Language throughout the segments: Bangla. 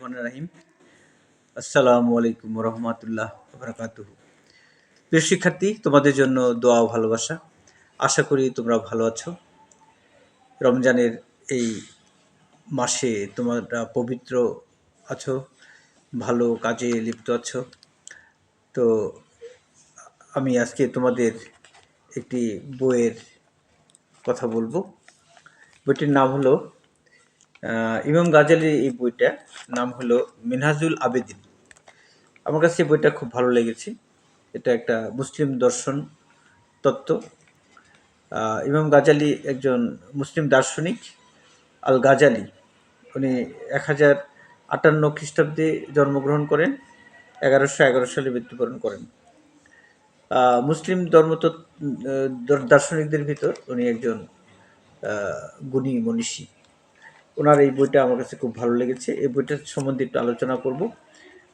রাহিম। আসসালামু আলাইকুম রহমতুল্লাহ বরকাতুহ প্রিয় শিক্ষার্থী, তোমাদের জন্য দোয়া ভালোবাসা। আশা করি তোমরা ভালো আছো। রমজানের এই মাসে তোমরা পবিত্র আছো, ভালো কাজে লিপ্ত আছো। তো আমি আজকে তোমাদের একটি বইয়ের কথা বলব। বইটির নাম হলো ইমাম গাজালির এই বইটা নাম হলো মিনহাজুল আবেদিন। আমার কাছে এই বইটা খুব ভালো লেগেছে। এটা একটা মুসলিম দর্শন তত্ত্ব। ইমাম গাজালি একজন মুসলিম দার্শনিক আল গাজালি উনি এক হাজার আটান্ন খ্রিস্টাব্দে জন্মগ্রহণ করেন, এগারোশো এগারো সালে মৃত্যুবরণ করেন। মুসলিম ধর্ম দার্শনিকদের ভিতর উনি একজন গুণী মনীষী। ওনার এই বইটা আমার কাছে খুব ভালো লেগেছে। এই বইটার সম্বন্ধে একটু আলোচনা করব।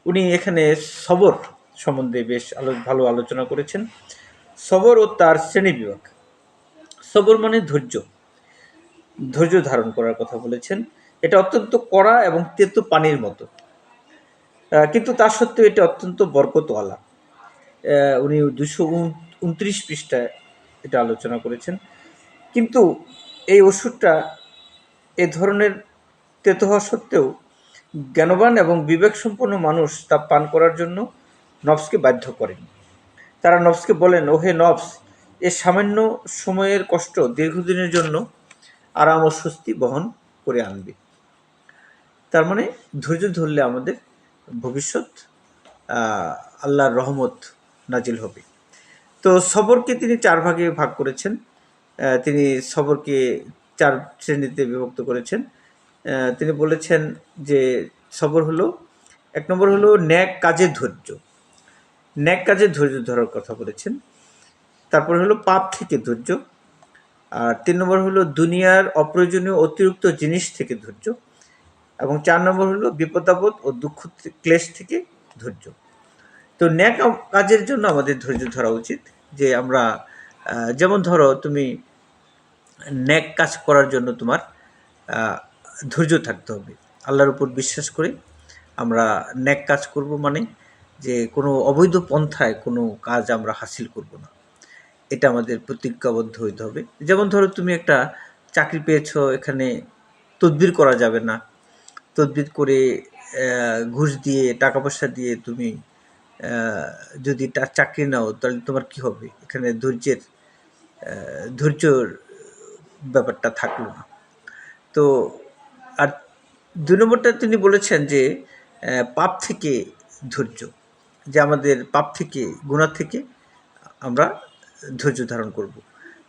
উনি এখানে সবর সম্বন্ধে বেশ আলো, ভালো আলোচনা করেছেন। সবর ও তার শ্রেণি বিভাগ। সবর মানে ধৈর্য। ধৈর্য ধারণ করার কথা বলেছেন। এটা অত্যন্ত কড়া এবং তেতো পানির মতো। কিন্তু তার সত্ত্বেও এটা অত্যন্ত বরকতওয়ালা। উনি দুশো উনত্রিশ পৃষ্ঠায় এটা আলোচনা করেছেন। কিন্তু এই ওষুধটা এ ধরনের তেতো হওয়া সত্ত্বেও জ্ঞানবান এবং বিবেকসম্পন্ন মানুষ তা পান করার জন্য নবসকে বাধ্য করেন। তারা নবসকে বলেন, ওহে নবস, এ সামান্য সময়ের কষ্ট দীর্ঘদিনের জন্য আরাম ও স্বস্তি বহন করে আনবে। তার মানে ধৈর্য ধরলে আমাদের ভবিষ্যৎ আল্লাহর রহমত নাজিল হবে। তো সবরকে তিনি চার ভাগে ভাগ করেছেন। তিনি সবরকে চার শ্রেণীতে বিভক্ত করেছেন। তিনি বলেছেন যে সবর হলো, এক নম্বর হলো ন্যাক কাজে ধৈর্য। ন্যাক কাজে ধৈর্য ধরার কথা বলেছেন। তারপর হলো পাপ থেকে ধৈর্য। আর তিন নম্বর হলো দুনিয়ার অপ্রয়োজনীয় অতিরিক্ত জিনিস থেকে ধৈর্য। এবং চার নম্বর হলো বিপদাপদ ও দুঃখ ক্লেশ থেকে ধৈর্য। তো ন্যাক কাজের জন্য আমাদের ধৈর্য ধরা উচিত। যে আমরা যেমন ধরো তুমি ন্যাক কাজ করার জন্য তোমার ধৈর্য থাকতে হবে। আল্লাহর উপর বিশ্বাস করে, আমরা ন্যাক কাজ করব মানে যে কোনো অবৈধ পন্থায় কোনো কাজ আমরা হাসিল করব না। এটা আমাদের প্রতিজ্ঞাবদ্ধ হইতে হবে। যেমন ধরো তুমি একটা চাকরি পেয়েছ, এখানে তদবির করা যাবে না। তদবির করে ঘুষ দিয়ে টাকা পয়সা দিয়ে তুমি যদি চাকরি নাও, তাহলে তোমার কি হবে? এখানে ধৈর্যের ধৈর্যর ব্যাপারটা থাকল না। তো আর দুই নম্বরটা তিনি বলেছেন যে পাপ থেকে ধৈর্য, যে আমাদের পাপ থেকে গুণা থেকে আমরা ধৈর্য ধারণ করব।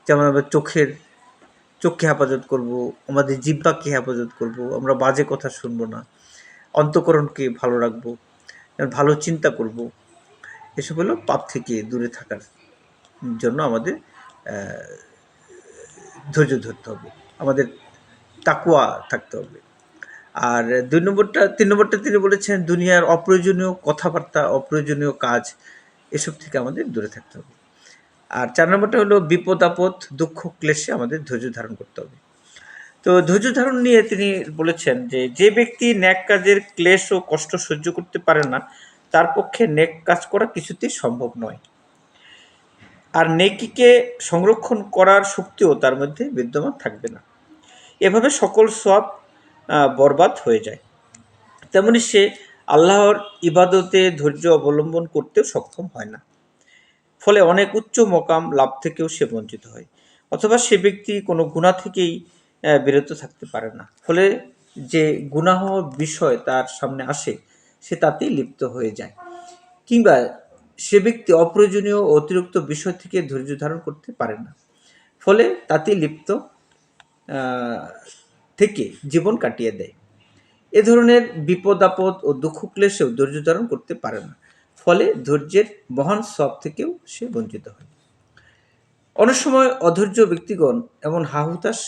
যেমন আমরা চোখের, চোখকে হেফাজত করব, আমাদের জিব্বাকে হেফাজত করব, আমরা বাজে কথা শুনব না, অন্তকরণকে ভালো রাখব, ভালো চিন্তা করব। এসব হলো পাপ থেকে দূরে থাকার জন্য আমাদের ধৈর্য ধরতে হবে। আমাদের তাকুয়া থাকতে হবে। আর দুই নম্বরটা, তিন নম্বরটা তিনি বলেছেন, দুনিয়ার অপ্রয়োজনীয় কথাবার্তা, অপ্রয়োজনীয় কাজ, এসব থেকে আমাদের দূরে থাকতে হবে। আর চার নম্বরটা হলো, বিপদ, আপদ, দুঃখ, ক্লেশে আমাদের ধৈর্য ধারণ করতে হবে। তো ধৈর্য ধারণ নিয়ে তিনি বলেছেন যে যে ব্যক্তি ন্যাক কাজের ক্লেশ ও কষ্ট সহ্য করতে পারে না, তার পক্ষে নেক কাজ করা কিছুতেই সম্ভব নয়। আর নেকিকে সংরক্ষণ করার শক্তিও তার মধ্যে বিদ্যমান থাকবে না। এভাবে সকল সব বরবাদ হয়ে যায়। তেমনি সে আল্লাহর ইবাদতে ধৈর্য অবলম্বন করতেও সক্ষম হয় না। ফলে অনেক উচ্চ মকাম লাভ থেকেও সে বঞ্চিত হয়। অথবা সে ব্যক্তি কোনো গুণা থেকেই বিরত থাকতে পারে না। ফলে যে গুনাহ বিষয় তার সামনে আসে, সে তাতেই লিপ্ত হয়ে যায়। কিংবা সে ব্যক্তি অপ্রয়োজনীয় অতিরিক্ত বিষয় থেকে ধৈর্য ধারণ করতে পারে না। ফলে তাতে লিপ্ত থেকে জীবন কাটিয়ে দেয়। এ ধরনের বিপদ, আপদ ও দুঃখ ক্লেশেও ধৈর্য ধারণ করতে পারে না। ফলে ধৈর্যের মহান সব থেকেও সে বঞ্চিত হয়। অনেক সময় অধৈর্য ব্যক্তিগণ এমন হাহুতাস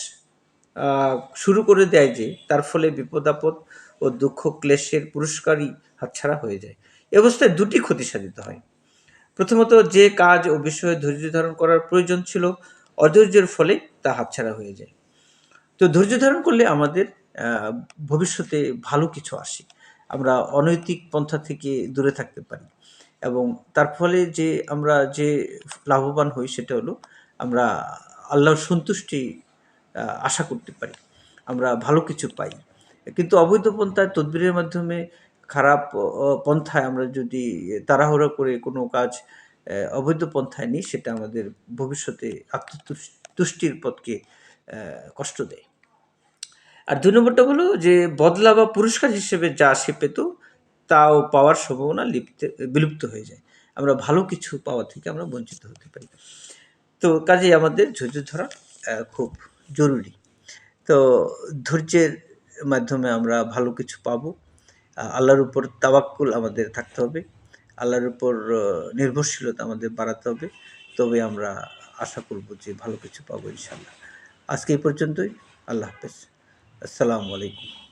শুরু করে দেয় যে তার ফলে বিপদ, আপদ ও দুঃখ, ক্লেশের পুরস্কারই হাতছাড়া হয়ে যায়। এ অবস্থায় দুটি ক্ষতি সাধিত হয়। প্রথমত যে কাজ ও বিষয়ে ধৈর্য ধারণ করার প্রয়োজন ছিল, অধৈর্যের ফলে তা হাতছাড়া হয়ে যায়। তো ধৈর্য ধারণ করলে আমাদের ভবিষ্যতে ভালো কিছু আসে। আমরা অনৈতিক পন্থা থেকে দূরে থাকতে পারি এবং তার ফলে যে আমরা যে লাভবান হই সেটা হলো, আমরা আল্লাহর সন্তুষ্টি আশা করতে পারি। আমরা ভালো কিছু পাই। কিন্তু অবৈধ পন্থায় তদবিরের মাধ্যমে খারাপ পন্থায় আমরা যদি তাড়াহুড়ো করে কোনো কাজ অবৈধ পন্থায় নিই, সেটা আমাদের ভবিষ্যতে আত্মতুষ্টির পথকে কষ্ট দেয়। আর দুই নম্বরটা হলো যে, বদলা বা পুরস্কার হিসেবে যা সে পেত, তাও পাওয়ার সম্ভাবনা লিপ্ত, বিলুপ্ত হয়ে যায়। আমরা ভালো কিছু পাওয়া থেকে আমরা বঞ্চিত হতে পারি। তো কাজেই আমাদের ধৈর্য ধরা খুব জরুরি। তো ধৈর্যের মাধ্যমে আমরা ভালো কিছু পাবো। আল্লাহর উপর তাবাক্কুল আমাদের থাকতে হবে, আল্লাহর উপর নির্ভরশীলতা আমাদের বাড়াতে হবে। তবে আমরা আশা করব যে ভালো কিছু পাবো ইনশাল্লাহ আজকে এই পর্যন্তই। আল্লাহ হাফেজ। আসসালামু আলাইকুম।